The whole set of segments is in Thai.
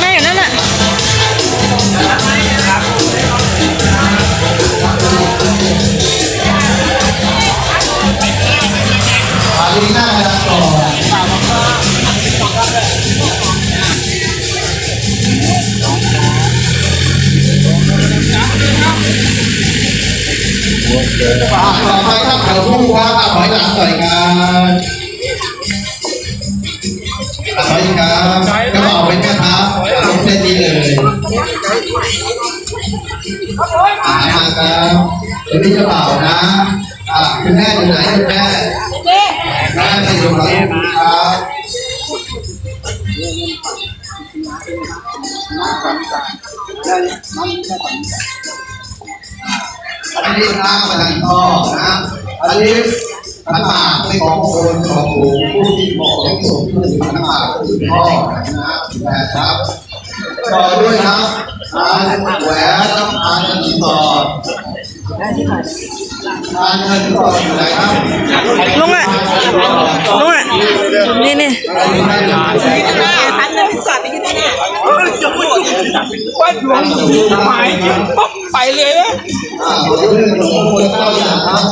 แม่อยู่นั่นแหละดีหน้ครับต่อต่ไป มาครับเดี๋ยวพี่จะเป่านะอ่าคุณแม่อยู่ไหนคุณแม่แม่ไปอยู่ไหนครับอันนี้น้ำมาทางท่อนะ อันนี้ขันหมากเป็นของคนของผู้ผู้ที่เหมาะที่สุดคือขันหมากคือท่อนะนะครับต่อด้วยครับอันแหวน ลุงอะลุงอะนี่นี่พันหนึ่งสอดไปที่นี่ว่าหลวงหมายปุ๊บไปเลยนะอ่าเรื่องของคนเก้าอย่างครับ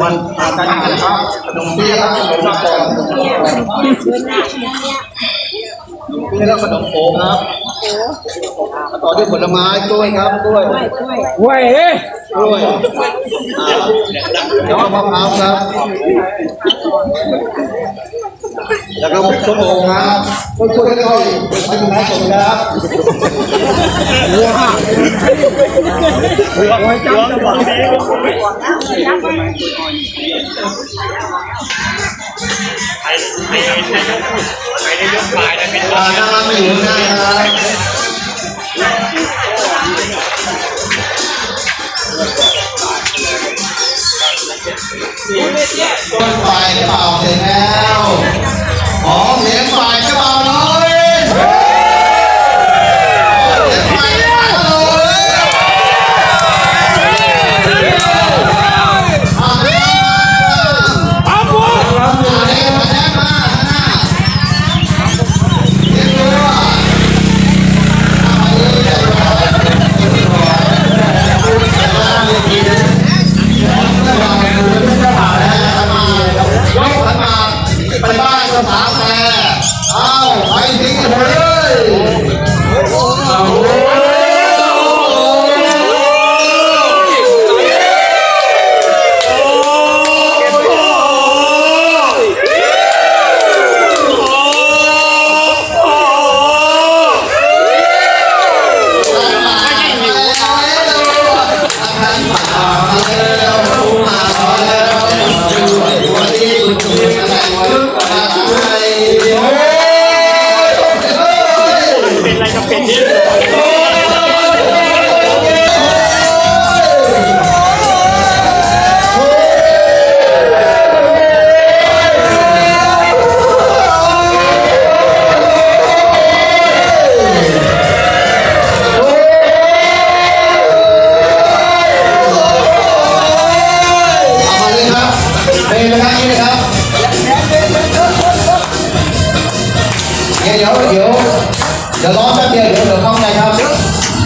วันอาจารย์ครับขนมเปี๊ยะครับขนมปังขนมเปี๊ยะแล้วขนมโค้งครับ ต่อด้วยผลไม้กล้วยครับกล้วยเว้ยกล้วยอ่าแล้วก็มะพร้าวครับ แล้วก็ส้มโอครับต้นกล้วยค่อยๆไปถึงน้ำส้มครับอ่านั่งรับมาอยู่ข้างหน้าครับต้นไฟ ไปเป่าเสร็จแล้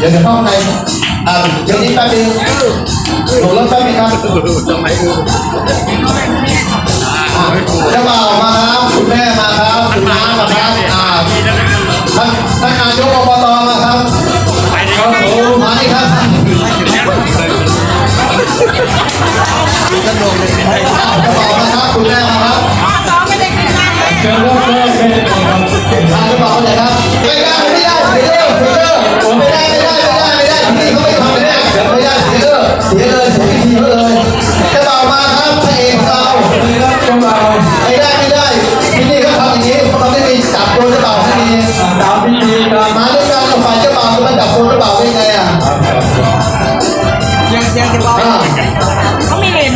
ดี๋ยวเดี๋ยวเข้าในอ่าเดี๋ยวนี้แป๊บนึงหลบรถแป๊บนึงครับอ่าเจ้าบ่าวมาครับคุณแม่มาครับคุณน้ามาครับอ่าท่านท่านนายกอบตมาครับครับผมมานี่ครับเจ้าบ่าวมาครับคุณแม่มาครับอ๋อไม่ได้ไม่ได้เสียเลิกเสียเลิกผมไม่ได้ไม่ได้ไม่ได้ไม่ได้ที่นี่เขาไม่ทำไม่ได้เดี๋ยวเลยเลยเสียทีเขาเลยกระเป๋ามาครับพระเอกเรากระเป๋าไม่ได้ไม่ได้ที่นี่เขาอย่างนี้เขาไม่มีจับโดนกระเป๋าที่นี่ตามพิธีการมาด้วยกันกับฝ่าย เป๋าจะมาจับโดนกระเป๋าได้ไงอะเสียงเสียงจะบอกอ่าเขาไม่เห็น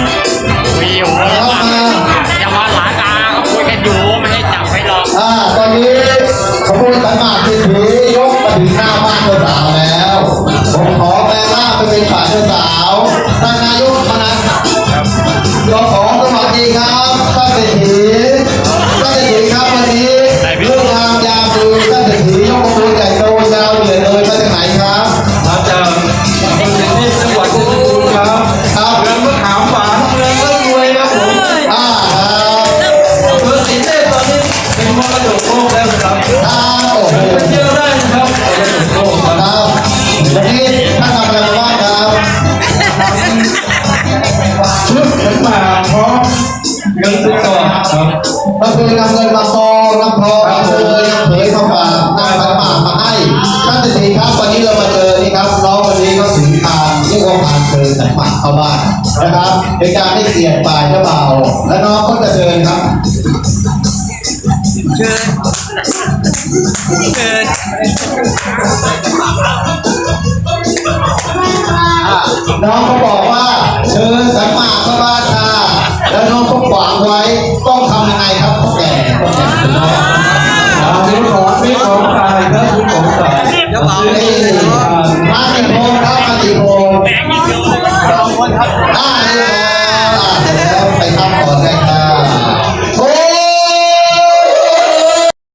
มีอยู่เข้ามาอย่ามาหลานตาเขาคุยกันอยู่ไม่ในนี้ขบวนขันหมากที่ถือยกมาถึงหน้าบ้านเจ้าสาวแล้วผมขอแม่ล่าไปเป็นฝ่ายเจ้าสาว ไปเที่ยวด้นครับครัวันนี้นทำอรมามมาพร้อเงิดต่อครับก็คือนำเงินมาซอนำพอมเงินนำเผยเข้ามานำขัากมาให้ท่านเศรษฐีครับวันนี้เรามาเจอนี่ครับน้องวันนี้ก็ถึงทางเรียว่าทาเดินขัหมาเข้าบ้านนะครับเนการให้เกียรตายเจ้าบาและน้องก็จะเดิครับเชิ น้องก็บอกว่า เชิญสัมมาพระบานาแล้วน้องก็ขวางไว้ต้องทำยังไงครับพ่อแก่พ่อแก่คุณน้องของมีของใคครับมีของใครมาติโพครับมาติโพสองคนครับ